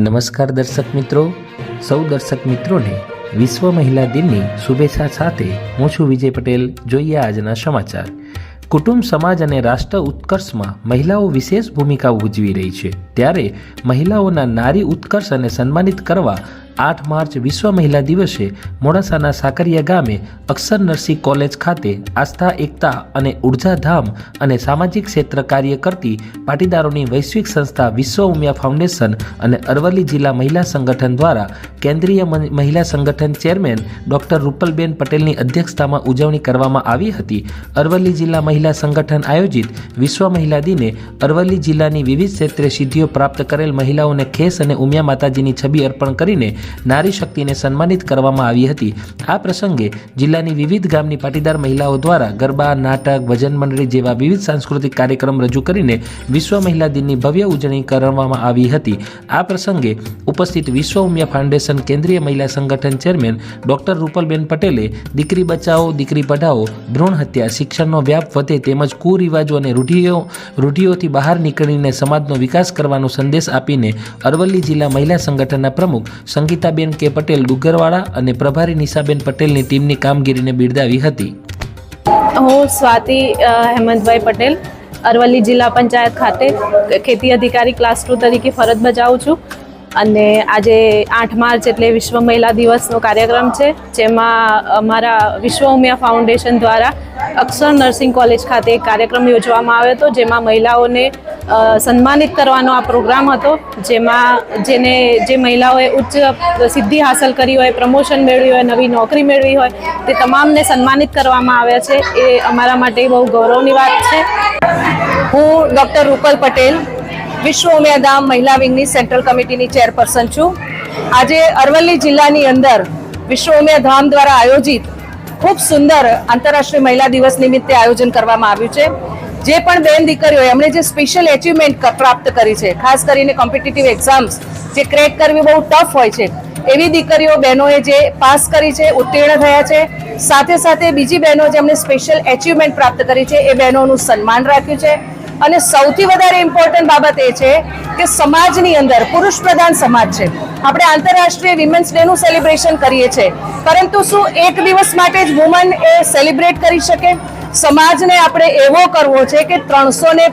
નમસ્કાર દર્શક મિત્રો. સૌ દર્શક મિત્રોને વિશ્વ મહિલા દિનની શુભેચ્છા સાથે હું છું વિજય પટેલ. જોઈએ આજના સમાચાર. કુટુંબ સમાજ અને રાષ્ટ્ર ઉત્કર્ષમાં મહિલાઓ વિશેષ ભૂમિકા ભજવી રહી છે. ત્યારે મહિલાઓના નારી ઉત્કર્ષ અને સન્માનિત કરવા આઠ માર્ચ વિશ્વ મહિલા દિવસે મોડાસાના સાકરિયા ગામે અક્ષર નરસિંહ કોલેજ ખાતે આસ્થા, એકતા અને ઉર્જાધામ અને સામાજિક ક્ષેત્ર કાર્ય કરતી પાટીદારોની વૈશ્વિક સંસ્થા વિશ્વ ઉમિયા ફાઉન્ડેશન અને અરવલ્લી જિલ્લા મહિલા સંગઠન દ્વારા કેન્દ્રીય મહિલા સંગઠન ચેરમેન ડોક્ટર રૂપલબેન પટેલની અધ્યક્ષતામાં ઉજવણી કરવામાં આવી હતી. અરવલ્લી જિલ્લા મહિલા સંગઠન આયોજિત વિશ્વ મહિલા દિને અરવલ્લી જિલ્લાની વિવિધ ક્ષેત્રે સિદ્ધિઓ પ્રાપ્ત કરેલ મહિલાઓને ખેસ અને ઉમિયા માતાજીની છબી અર્પણ કરીને નારી શક્તિને સન્માનિત કરવામાં આવી હતી. આ પ્રસંગે જિલ્લાની વિવિધ ગામની પાટીદાર મહિલાઓ દ્વારા ગરબા, નાટક, ભજન મંડળી જેવા વિવિધ સાંસ્કૃતિક કાર્યક્રમ રજૂ કરીને વિશ્વ મહિલા દિનની ભવ્ય ઉજવણી કરવામાં આવી હતી. આ પ્રસંગે ઉપસ્થિત વિશ્વ ઉમિયા ફાઉન્ડેશન કેન્દ્રીય મહિલા સંગઠન ચેરમેન ડોક્ટર રૂપલબેન પટેલે દીકરી બચાવો, દીકરી પઢાઓ ભ્રૂણ હત્યા, શિક્ષણનો વ્યાપ વધે તેમજ કુરિવાજો અને રૂઢિઓ રૂઢિઓથી બહાર નીકળીને સમાજનો વિકાસ કરવાનો સંદેશ આપીને અરવલ્લી જિલ્લા મહિલા સંગઠનના પ્રમુખ સંગીતાબેન કે પટેલ ડુગરવાળા અને પ્રભારી નિશાબેન પટેલની ટીમની કામગીરીને બિરદાવી હતી. હું સ્વાતિ હેમંતભાઈ પટેલ, અરવલ્લી જિલ્લા પંચાયત ખાતે ખેતી અધિકારી ક્લાસ ટુ તરીકે ફરજ બજાવું છું. અને આજે આઠ માર્ચ એટલે વિશ્વ મહિલા દિવસનો કાર્યક્રમ છે, જેમાં અમારા વિશ્વ ઉમિયા ફાઉન્ડેશન દ્વારા અક્ષર નર્સિંગ કોલેજ ખાતે એક કાર્યક્રમ યોજવામાં આવ્યો હતો, જેમાં મહિલાઓને સન્માનિત કરવાનો આ પ્રોગ્રામ હતો, જેમાં જેને, જે મહિલાઓએ ઉચ્ચ સિદ્ધિ હાંસલ કરી હોય, પ્રમોશન મેળવી હોય, નવી નોકરી મેળવી હોય, તે તમામને સન્માનિત કરવામાં આવ્યા છે, એ અમારા માટે બહુ ગૌરવની વાત છે. હું ડૉક્ટર રૂપલ પટેલ વિશ્વ ઉમિયાધામ મહિલા વિંગની સેન્ટ્રલ કમિટીની ચેરપર્સન છું. આજે અરવલ્લી જિલ્લાની અંદર વિશ્વ ઉમિયાધામ દ્વારા આયોજિત ખૂબ સુંદર આંતરરાષ્ટ્રીય મહિલા દિવસ નિમિત્તે આયોજન કરવામાં આવ્યું છે. જે પણ બેન દીકરીઓ એમણે જે સ્પેશિયલ એચિવમેન્ટ પ્રાપ્ત કરી છે, ખાસ કરીને કોમ્પિટિટિવ એક્ઝામ્સ જે ક્રેક કરવી બહુ ટફ હોય છે, એવી દીકરીઓ બહેનોએ જે પાસ કરી છે, ઉત્તીર્ણ થયા છે, સાથે સાથે બીજી બહેનો જેમણે સ્પેશિયલ એચિવમેન્ટ પ્રાપ્ત કરી છે, એ બહેનોનું સન્માન રાખ્યું છે. અને સૌથી વધારે ઇમ્પોર્ટન્ટ બાબત એ છે કે સમાજની અંદર પુરુષ પ્રધાન સમાજ છે. આપણે આંતરરાષ્ટ્રીય વિમેન્સ ડે નું સેલિબ્રેશન કરીએ છીએ. પરંતુ શું એક દિવસ માટે જ વુમન એ સેલિબ્રેટ કરી શકે? સમાજને આપણે એવો કરવો છે કે ત્રણસો ને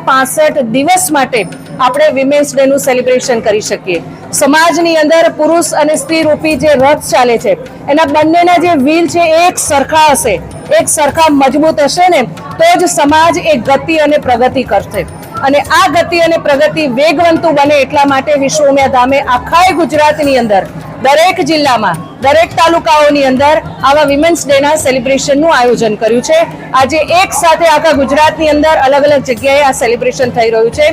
દિવસ માટે આપણે વિમેન્સ ડે નું સેલિબ્રેશન કરી શકીએ. સમાજની અંદર પુરુષ અને સ્ત્રી રૂપી જે રથ ચાલે છે, એના બંનેના જે વ્હીલ છે એક સરખા હશે. એક સરખા મજબૂત હશે ને, તો જ સમાજ એ ગતિ અને પ્રગતિ કરશે. અને આ ગતિ અને પ્રગતિ વેગવંતુ બને એટલા માટે વિશ્વમ્યા ધામે આખાય ગુજરાતની અંદર દરેક જિલ્લામાં, દરેક તાલુકાઓની અંદર આવા વિમેન્સ ડે ના સેલિબ્રેશનનું આયોજન કર્યું છે. આજે એક સાથે આખા ગુજરાતની અંદર અલગ અલગ જગ્યાએ આ સેલિબ્રેશન થઈ રહ્યું છે.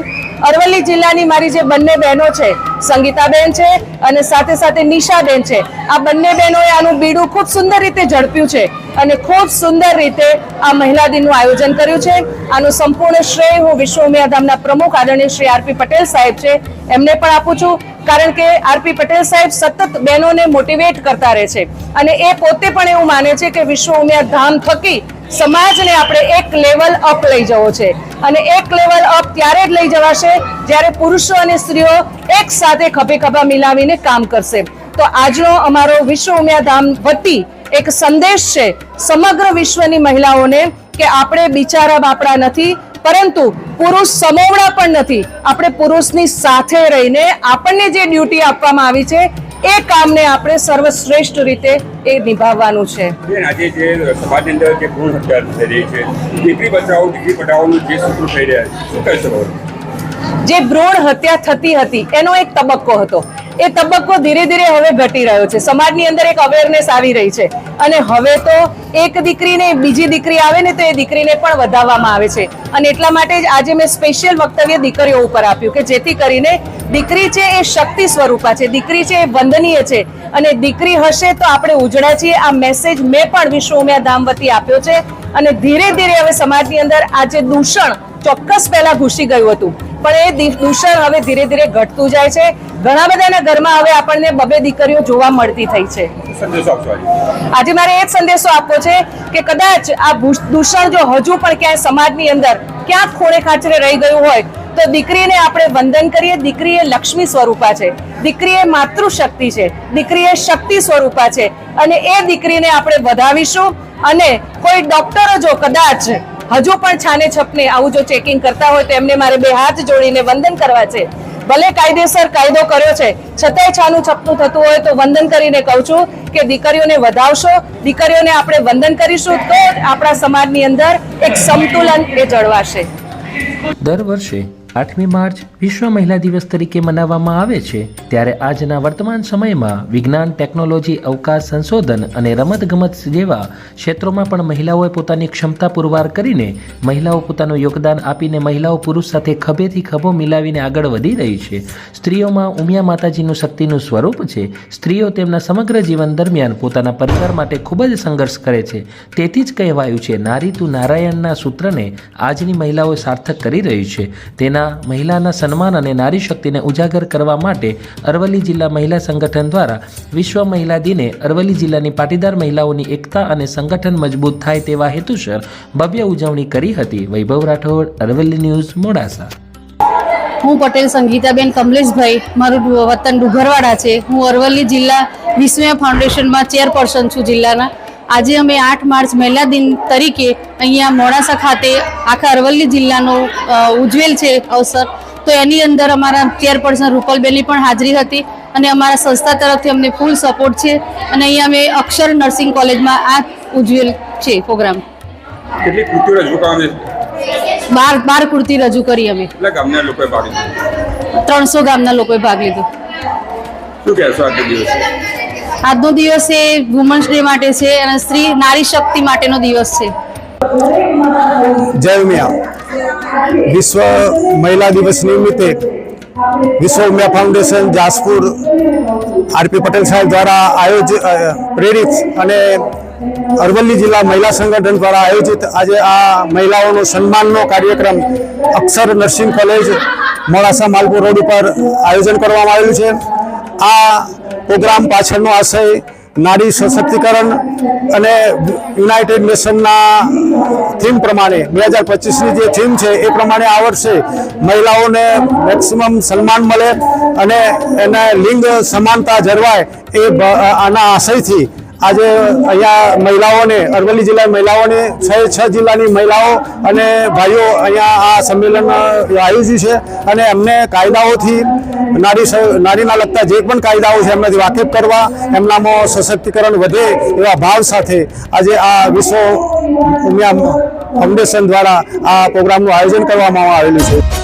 અરવલ્લી જિલ્લાની મારી જે બંને બહેનો છે, સંગીતાબેન છે અને સાથે સાથે નિશાબેન છે, આ બંને બહેનોએ આનું બીડું ખૂબ સુંદર રીતે ઝડપ્યું છે અને ખૂબ સુંદર રીતે આ મહિલા દિનનું આયોજન કર્યું છે. આનું સંપૂર્ણ શ્રેય હું વિશ્વ ઉમિયાધામના પ્રમુખ આદરણીય શ્રી આરપી પટેલ સાહેબ છે, એમને પણ આપું છું. કારણ કે આરપી પટેલ સાહેબ સતત બહેનોને મોટિવેટ કરતા રહે છે. અને એ પોતે પણ એવું માને છે કે વિશ્વ ઉમિયા ધામ થકી સમાજને આપણે એક લેવલ અપ લઈ જવો છે. અને એક લેવલ અપ ત્યારે જ લઈ જવાશે જ્યારે પુરુષો અને સ્ત્રીઓ એક સાથે ખભે ખભા મિલાવીને કામ કરશે. તો આજનો અમારો વિશ્વ ઉમિયા ધામ વતી એક સંદેશ છે સમગ્ર વિશ્વની મહિલાઓને કે આપણે બિચારા બાપડા નથી પરંતુ પુરુષ સમોવડા પણ નથી. આપણે પુરુષની સાથે રહીને આપણને જે ડ્યુટી આપવામાં આવી છે એ કામને આપણે સર્વશ્રેષ્ઠ રીતે એ નિભાવવાનું છે. આજે જે સમાજની અંદર જે ભ્રૂણ હત્યા થઈ રહી છે દીકરી બચાવો દીકરી પઢાઓનું જે સૂત્રો થઈ રહ્યા છે શું કહી શકો? જે ભ્રૂણ હત્યા થતી હતી એનો એક તબક્કો હતો. એ તબક્કો ધીરે ધીરે હવે ઘટી રહ્યો છે. સમાજની અંદર એક અવેરનેસ આવી રહી છે. અને હવે તો એક દીકરીને બીજી દીકરી આવે ને તો એ દીકરીને પણ વધાવવામાં આવે છે. અને એટલા માટે જ આજે મેં સ્પેશિયલ વક્તવ્ય દીકરીઓ ઉપર આપ્યું કે જેથી કરીને દીકરી છે એ શક્તિ સ્વરૂપા છે, દીકરી છે એ વંદનીય છે. અને દીકરી હશે તો આપણે ઉજળા છીએ. આ મેસેજ મેં પણ વિશ્વ ઉમિયા ધામ વતી આપ્યો છે. અને ધીરે ધીરે હવે સમાજની અંદર આ જે દૂષણ ચોક્કસ પહેલા ઘૂસી ગયું હતું. પણ એ દૂષણ હવે ધીરે ધીરે ઘટતું જાય છે. ઘણા બધાના ઘરમાં હવે આપણને બબે દીકરીઓ જોવા મળતી થઈ છે. આજે? મારે એ જ સંદેશો આપવો છે કે કદાચ આ દૂષણ જો હજુ પણ ક્યાંય સમાજની અંદર ક્યાંક ખૂણે ખાચરે રહી ગયું હોય તો દીકરીને આપણે વંદન કરીએ. દીકરી એ લક્ષ્મી સ્વરૂપા છે. દીકરી એ માતૃશક્તિ છે. દીકરી એ શક્તિ સ્વરૂપા છે. અને એ દીકરીને આપણે વધાવીશું અને કોઈ ડોક્ટરો જો કદાચ હજુ પણ છાને છપને આવું જો ચેકિંગ કરતા હોય તો એમને મારે બે હાથ જોડીને વંદન કરવા છે. ભલે કાયદેસર કાયદો કર્યો છે, છતાંય છાનું છપનું થતું હોય તો વંદન કરીને કહું છું કે દીકરીઓને વધાવશો, દીકરીઓને આપણે વંદન કરીશું તો આપણા સમાજની અંદર એક સંતુલન એ જળવાશે. દર વર્ષે આઠમી માર્ચ વિશ્વ મહિલા દિવસ તરીકે મનાવવામાં આવે છે, ત્યારે આજના વર્તમાન સમયમાં વિજ્ઞાન, ટેકનોલોજી, અવકાશ, સંશોધન અને રમતગમત જેવા ક્ષેત્રોમાં પણ મહિલાઓએ પોતાની ક્ષમતા પુરવાર કરીને મહિલાઓ પોતાનું યોગદાન આપીને મહિલાઓ પુરુષ સાથે ખભેથી ખભો મિલાવીને આગળ વધી રહી છે. સ્ત્રીઓમાં ઉમિયા માતાજીનું શક્તિનું સ્વરૂપ છે. સ્ત્રીઓ તેમના સમગ્ર જીવન દરમિયાન પોતાના પરિવાર માટે ખૂબ જ સંઘર્ષ કરે છે. તેથી જ કહેવાયું છે, નારી તું નારાયણના સૂત્રને આજની મહિલાઓ સાર્થક કરી રહી છે. તેના મહિલાના સન્માન અને નારી શક્તિને ઉજાગર કરવા માટે અરવલ્લી જિલ્લા મહિલા સંગઠન દ્વારા વિશ્વ મહિલા દિને અરવલ્લી જિલ્લાની પાટીદાર મહિલાઓની એકતા અને સંગઠન મજબૂત થાય તેવા હેતુસર ભવ્ય ઉજવણી કરી હતી. વૈભવ રાઠોડ, અરવલ્લી ન્યૂઝ, મોડાસા. હું પટેલ સંગીતાબેન કમલેશભાઈ. મારું વતન ડુગરવાડા છે. હું અરવલ્લી જિલ્લા વિસ્મય ફાઉન્ડેશનમાં ચેરપર્સન છું જિલ્લાના. આજે અમે આઠ માર્ચ મહિલા દિન તરીકે અહીંયા મોડાસા ખાતે આખા અરવલ્લી જિલ્લાનો ઉજવેલ છે અવસર. તો એની અંદર અમારા ચેરપર્સન રૂપલબેનની પણ હાજરી હતી અને અમારા સંસ્થા તરફથી અમને ફૂલ સપોર્ટ છે અને અહીંયા અમે અક્ષર નર્સિંગ કોલેજમાં આ ઉજવેલ છે પ્રોગ્રામ. કેટલી કૃતિઓ રજૂ કરવામાં બાર બાર કૃતિ રજૂ કરી અમે. ગામના લોકોએ ભાગ લીધો? ત્રણસો ગામના લોકોએ ભાગ લીધો. શું કહેશો આજનો દિવસ? આજનો દિવસ એ વુમન્સ ડે માટે છે અને સ્ત્રી નારી શક્તિ માટેનો દિવસ છે. જય ઉમિયા. વિશ્વ મહિલા દિવસ નિમિત્તે વિશ્વ ઉમિયા ફાઉન્ડેશન જાસપુર આરપી પટેલ સાહેબ દ્વારા આયોજિત પ્રેરિત અને અરવલ્લી જિલ્લા મહિલા સંગઠન દ્વારા આયોજિત આજે આ મહિલાઓનો સન્માનનો કાર્યક્રમ Akshar nursing college Modasa Malpur road ઉપર આયોજન કરવામાં આવેલું છે. આ પ્રોગ્રામ પાછળનો આશય નારી સશક્તિકરણ અને યુનાઇટેડ નેશનના થીમ પ્રમાણે બે હજાર પચીસની જે થીમ છે એ પ્રમાણે આ વર્ષે મહિલાઓને મેક્સિમમ સન્માન મળે અને એને લિંગ સમાનતા જળવાય એ આના આશયથી આજે અહીંયા મહિલાઓને, અરવલ્લી જિલ્લા મહિલાઓને, છ છ જિલ્લાની મહિલાઓ અને ભાઈઓ અહીંયા આ સંમેલન આયોજ્યું છે અને એમને કાયદાઓથી નારી નારીના લગતા જે પણ કાયદાઓ છે એમનાથી વાકેફ કરવા, એમનામાં સશક્તિકરણ વધે એવા ભાવ સાથે આજે આ વિશ્વ ઉમિયા ફાઉન્ડેશન દ્વારા આ પ્રોગ્રામનું આયોજન કરવામાં આવેલું છે.